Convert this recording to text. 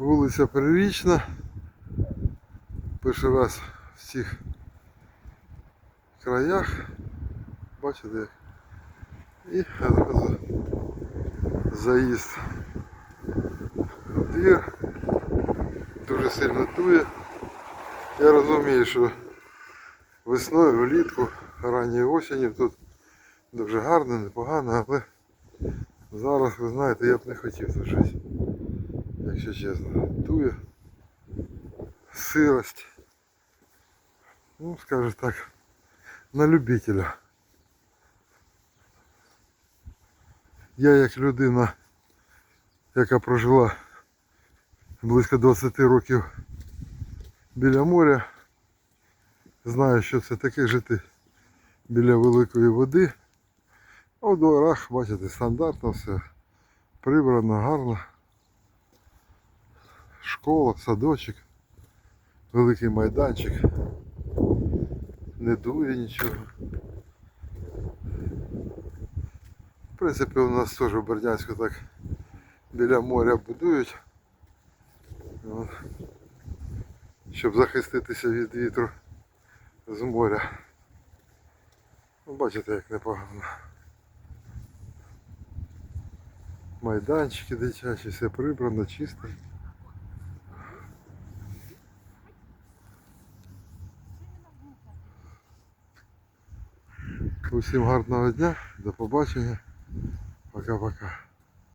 Вулиця Прирічна. Перший раз в цих краях. Бачите як? І одразу заїзд в двір. Дуже сильно дує. Я розумію, що весною, влітку, ранньою осінню тут дуже гарно, непогано, але зараз, ви знаєте, я б не хотів тут щось. Якщо чесно. Дує. Сирость. Ну, скажу так, на любителя. Я як людина, яка прожила близько 20 років біля моря, знаю, що це таке жити біля великої води. А у дворах, бачите, стандартно все. Прибрано, гарно. Школа, садочок, великий майданчик. Не дує нічого. В принципі, у нас теж в Бердянську так біля моря будують. От. Щоб захиститися від вітру з моря. Ну, Бачите, як непогано. Майданчики дитячі, все прибрано, чисто. Усім гарного дня, до побачення. Пока-пока.